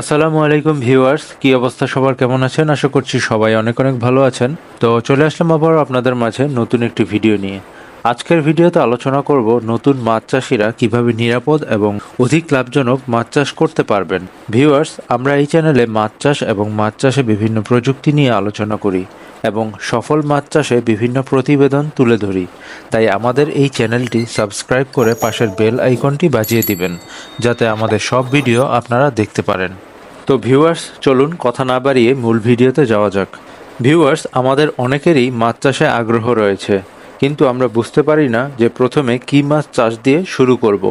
আসসালামু আলাইকুম ভিউয়ার্স, কি অবস্থা সবার? কেমন আছেন? আশা করছি সবাই অনেক অনেক ভালো আছেন। তো চলে আসলাম আবার আপনাদের মাঝে নতুন একটি ভিডিও নিয়ে। আজকের ভিডিওতে আলোচনা করব নতুন মাছ চাষিরা কীভাবে নিরাপদ এবং অধিক লাভজনক মাছ চাষ করতে পারবেন। ভিউয়ার্স, আমরা এই চ্যানেলে মাছ চাষ এবং মাছ চাষে বিভিন্ন প্রযুক্তি নিয়ে আলোচনা করি। এবং সফল মাছ চাষে বিভিন্ন প্রতিবেদন তুলে ধরি। তাই আমাদের এই চ্যানেলটি সাবস্ক্রাইব করে পাশের বেল আইকনটি বাজিয়ে দিবেন, যাতে আমাদের সব ভিডিও আপনারা দেখতে পারেন। তো ভিউয়ার্স, চলুন কথা না বাড়িয়ে মূল ভিডিওতে যাওয়া যাক। ভিউয়ার্স, আমাদের অনেকেরই মাছ চাষে আগ্রহ রয়েছে, কিন্তু আমরা বুঝতে পারি না যে প্রথমে কী মাছ চাষ দিয়ে শুরু করব।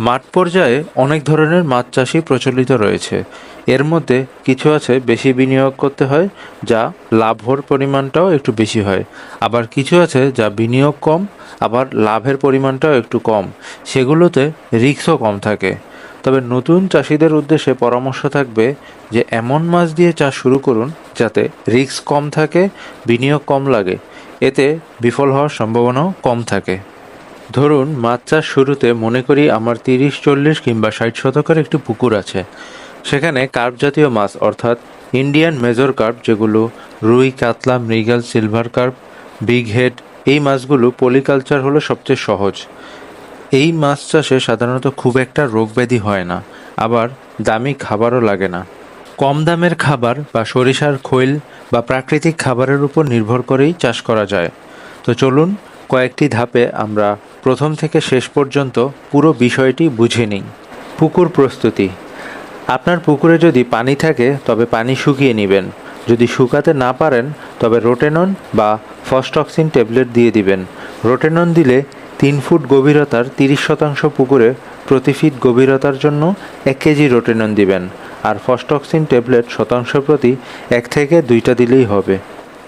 মাঠ পর্যায়ে অনেক ধরনের মাছ চাষই প্রচলিত রয়েছে। এর মধ্যে কিছু আছে বেশি বিনিয়োগ করতে হয়, যা লাভর পরিমাণটাও একটু বেশি হয়। আবার কিছু আছে যা বিনিয়োগ কম, আবার লাভের পরিমাণটাও একটু কম। সেগুলোতে রিস্কও কম থাকে। তবে নতুন চাষিদের উদ্দেশ্যে পরামর্শ থাকবে যে, এমন মাছ দিয়ে চাষ শুরু করুন যাতে রিস্ক কম থাকে, বিনিয়োগ কম লাগে। এতে বিফল হওয়ার সম্ভাবনাও কম থাকে। ধরুন, মাছ চাষ শুরুতে মনে করি আমার তিরিশ, চল্লিশ কিংবা ষাট শতকের একটি পুকুর আছে। সেখানে কার্প জাতীয় মাছ, অর্থাৎ ইন্ডিয়ান মেজর কার্প, যেগুলো রুই, কাতলা, মৃগেল, সিলভার কার্প, বিগ হেড, এই মাছগুলো পলিকালচার হলো সবচেয়ে সহজ। এই মাছ চাষে সাধারণত খুব একটা রোগ ব্যাধি হয় না, আবার দামি খাবারও লাগে না। কম দামের খাবার বা সরিষার খৈল বা প্রাকৃতিক খাবারের উপর নির্ভর করেই চাষ করা যায়। তো চলুন কয়েকটি ধাপে আমরা প্রথম থেকে শেষ পর্যন্ত পুরো বিষয়টি বুঝে নিই। পুকুর প্রস্তুতি। আপনার পুকুরে যদি পানি থাকে, তবে পানি শুকিয়ে নেবেন। যদি শুকাতে না পারেন, তবে রোটেনন বা ফস্টক্সিন ট্যাবলেট দিয়ে দিবেন। রোটেনন দিলে তিন ফুট গভীরতার তিরিশ শতাংশ পুকুরে প্রতি ফিট গভীরতার জন্য এক কেজি রোটেনন দিবেন। আর ফস্টক্সিন ট্যাবলেট শতাংশ প্রতি এক থেকে দুইটা দিলেই হবে।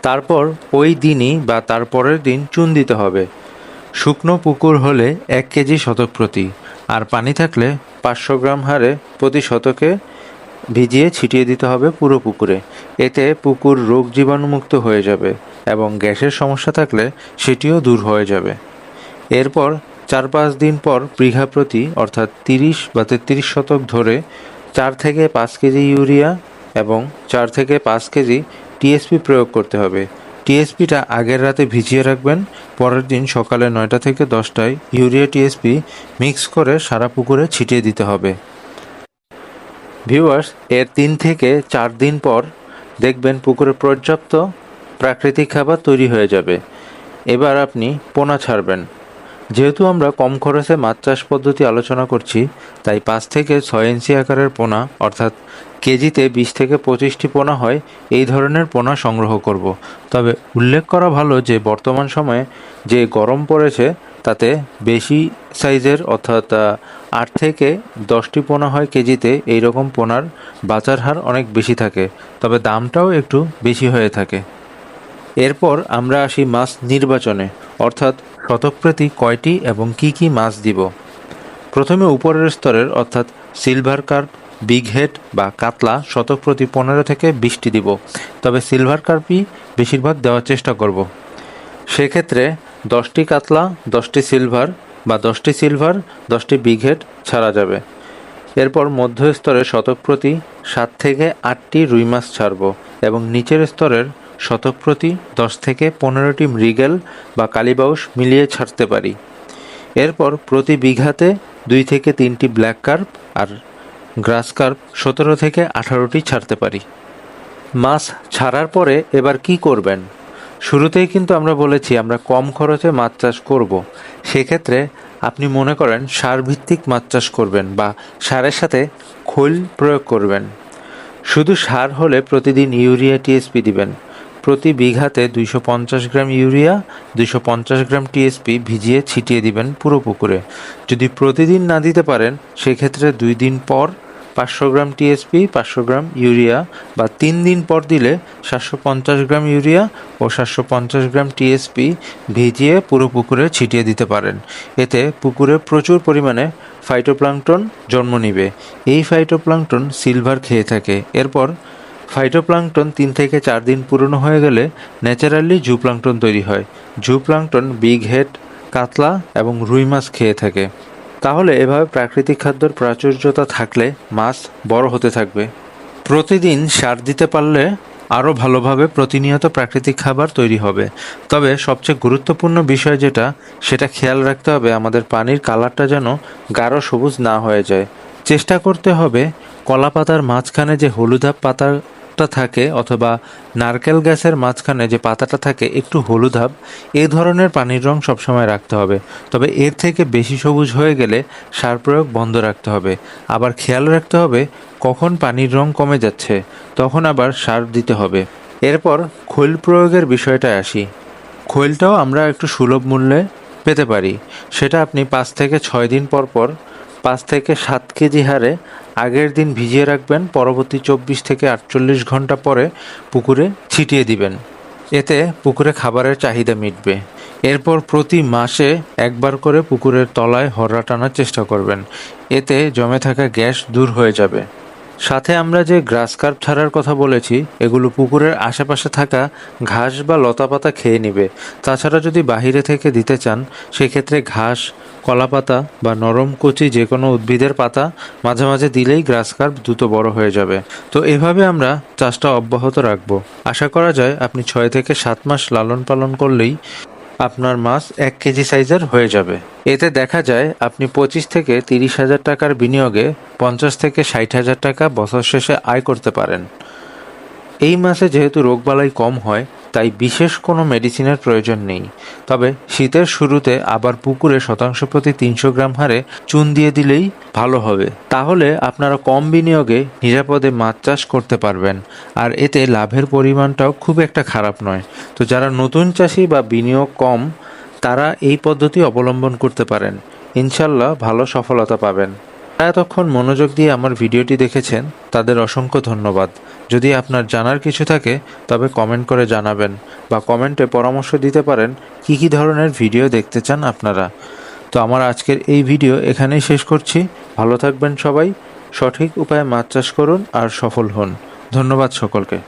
তারপর ওই দিনই বা তার পরের দিন চুন দিতে হবে। শুকনো পুকুর হলে এক কেজি শতক প্রতি, আর পানি থাকলে পাঁচশো গ্রাম হারে প্রতি শতকে ভিজিয়ে ছিটিয়ে দিতে হবে পুরো পুকুরে। এতে পুকুর রোগ জীবাণুমুক্ত হয়ে যাবে এবং গ্যাসের সমস্যা থাকলে সেটিও দূর হয়ে যাবে। এরপর চার পাঁচ দিন পর বিঘা প্রতি, অর্থাৎ তিরিশ বা তেত্রিশ শতক ধরে, চার থেকে পাঁচ কেজি ইউরিয়া এবং চার থেকে পাঁচ কেজি টিএসপি প্রয়োগ করতে হবে। টিএসপিটা আগের রাতে ভিজিয়ে রাখবেন, পরের দিন সকালে নয়টা থেকে দশটায় ইউরিয়া টিএসপি মিক্স করে সারা পুকুরে ছিটিয়ে দিতে হবে। ভিউয়ার্স, এর তিন থেকে চার দিন পর দেখবেন পুকুরে পর্যাপ্ত প্রাকৃতিক খাবার তৈরি হয়ে যাবে। এবার আপনি পোনা ছাড়বেন। যেহেতু আমরা কম খরচে মাছ চাষ পদ্ধতি আলোচনা করছি, তাই পাঁচ থেকে ছয় ইঞ্চি আকারের পোনা, অর্থাৎ কেজিতে বিশ থেকে পঁচিশটি পোনা হয়, এই ধরনের পোনা সংগ্রহ করব। তবে উল্লেখ করা ভালো যে বর্তমান সময়ে যে গরম পড়েছে, তাতে বেশি সাইজের অর্থাৎ আট থেকে দশটি পোনা হয় কেজিতে এই রকম পোনার বাজার হার অনেক বেশি থাকে, তবে দামটাও একটু বেশি হয়ে থাকে এরপর আমরা আসি মাছ নির্বাচনে, অর্থাৎ শতকপ্রতি কয়টি এবং কি কি মাছ দিব? প্রথমে উপরের স্তরের, অর্থাৎ সিলভার কার্প, বিগ হেড বা কাতলা শতক প্রতি পনেরো থেকে বিশটি দিব। তবে সিলভার কার্পই বেশিরভাগ দেওয়ার চেষ্টা করব। সেক্ষেত্রে দশটি কাতলা, দশটি সিলভার বা দশটি সিলভার, দশটি বিগ হেড ছাড়া যাবে। এরপর মধ্য স্তরের শতক প্রতি সাত থেকে আটটি রুই মাছ ছাড়ব এবং নিচের স্তরের শতক প্রতি দশ থেকে পনেরোটি মৃগেল বা কালীবাউস মিলিয়ে ছাড়তে পারি। এরপর প্রতি বিঘাতে দুই থেকে তিনটি ব্ল্যাক কার্প আর গ্রাস কার্প সতেরো থেকে আঠারোটি ছাড়তে পারি। মাছ ছাড়ার পরে এবার কি করবেন? শুরুতেই কিন্তু আমরা বলেছি, আমরা কম খরচে মাছ চাষ করব। সেক্ষেত্রে আপনি মনে করেন সার ভিত্তিক মাছ চাষ করবেন বা সারের সাথে খোল প্রয়োগ করবেন। শুধু সার হলে প্রতিদিন ইউরিয়া, টিএসপি দিবেন। প্রতি বিঘাতে দুইশো পঞ্চাশ গ্রাম ইউরিয়া, দুইশো পঞ্চাশ গ্রাম টিএসপি ভিজিয়ে ছিটিয়ে দিবেন পুরো পুকুরে। যদি প্রতিদিন না দিতে পারেন, সেক্ষেত্রে দুই দিন পর পাঁচশো গ্রাম টিএসপি পাঁচশো গ্রাম ইউরিয়া বা তিন দিন পর দিলে সাতশো পঞ্চাশ গ্রাম ইউরিয়া ও সাতশো পঞ্চাশ গ্রাম টিএসপি ভিজিয়ে পুরো পুকুরে ছিটিয়ে দিতে পারেন। এতে পুকুরে প্রচুর পরিমাণে ফাইটোপ্লাংটন জন্ম নিবে। এই ফাইটোপ্লাংটন সিলভার খেয়ে থাকে। এরপর ফাইটোপ্লাংটন তিন থেকে চার দিন পুরনো হয়ে গেলে ন্যাচারালি জুপ্লাংটন তৈরি হয়। জুপ্লাংটন, বিগ হেড, কাতলা এবং রুই মাছ খেয়ে থাকে। তাহলে এভাবে প্রাকৃতিক খাদ্যর প্রাচুর্যতা থাকলে মাছ বড় হতে থাকবে। প্রতিদিন সার দিতে পারলে আরও ভালোভাবে প্রতিনিয়ত প্রাকৃতিক খাবার তৈরি হবে। তবে সবচেয়ে গুরুত্বপূর্ণ বিষয় যেটা, সেটা খেয়াল রাখতে হবে আমাদের পানির কালারটা যেন গাঢ় সবুজ না হয়ে যায়। চেষ্টা করতে হবে কলা পাতার মাঝখানে যে হলুদাভ পাতাটা থাকে অথবা নারকেল গাছের মাঝখানে যে পাতাটা থাকে একটু হলুদাভ এই ধরনের পানির রং সবসময় রাখতে হবে। তবে এর থেকে বেশি সবুজ হয়ে গেলে সার প্রয়োগ বন্ধ রাখতে হবে। আবার খেয়াল রাখতে হবে কখন পানির রং কমে যাচ্ছে, তখন আবার সার দিতে হবে। এরপর খৈল প্রয়োগের বিষয়টায় আসি। খৈলটাও আমরা একটু সুলভ মূল্যে পেতে পারি। সেটা আপনি পাঁচ থেকে ছয় দিন পর পর পাঁচ থেকে সাত কেজি হারে আগের দিন ভিজিয়ে রাখবেন, পরবর্তী চব্বিশ থেকে আটচল্লিশ ঘণ্টা পরে পুকুরে ছিটিয়ে দিবেন। এতে পুকুরে খাবারের চাহিদা মিটবে। এরপর প্রতি মাসে একবার করে পুকুরের তলায় হররা টানার চেষ্টা করবেন। এতে জমে থাকা গ্যাস দূর হয়ে যাবে। সাথে আমরা যে গ্রাস কার্প ছাড়ার কথা বলেছি, এগুলো পুকুরের আশেপাশে থাকা ঘাস বা লতাপাতা খেয়ে নেবে। তাছাড়া যদি বাহিরে থেকে দিতে চান, সেক্ষেত্রে ঘাস, কলাপাতা বা নরম কচি যে কোনো উদ্ভিদের পাতা মাঝে মাঝে দিলেই গ্রাস কার্প দ্রুত বড় হয়ে যাবে। তো এভাবে আমরা চাষটা অব্যাহত রাখব। আশা করা যায় আপনি ছয় থেকে সাত মাস লালন পালন করলেই আপনার মাছ এক কেজি সাইজের হয়ে যাবে। এতে দেখা যায়, আপনি পঁচিশ থেকে তিরিশ হাজার টাকার বিনিয়োগে পঞ্চাশ থেকে ষাট হাজার টাকা বছর শেষে আয় করতে পারেন। এই মাসে যেহেতু রোগবালাই কম হয় তাই বিশেষ কোনো মেডিসিনের প্রয়োজন নেই। তবে শীতের শুরুতে আবার পুকুরে শতাংশ প্রতি তিনশো গ্রাম হারে চুন দিয়ে দিলেই ভালো হবে। তাহলে আপনারা কম বিনিয়োগে নিরাপদে মাছ চাষ করতে পারবেন। আর এতে লাভের পরিমাণটাও খুব একটা খারাপ নয়। তো যারা নতুন চাষি বা বিনিয়োগ কম, তারা এই পদ্ধতি অবলম্বন করতে পারেন। ইনশাল্লাহ ভালো সফলতা পাবেন। এতক্ষণ মনোযোগ দিয়ে আমার ভিডিওটি দেখেছেন, তাদের অসংখ্য ধন্যবাদ। যদি আপনার জানার কিছু থাকে, তবে কমেন্ট করে জানাবেন বা কমেন্টে পরামর্শ দিতে পারেন কি কি ধরনের ভিডিও দেখতে চান আপনারা। তো আমার আজকের এই ভিডিও এখানেই শেষ করছি। ভালো থাকবেন সবাই। সঠিক উপায়ে মাছ চাষ করুন আর সফল হন। ধন্যবাদ সকলকে।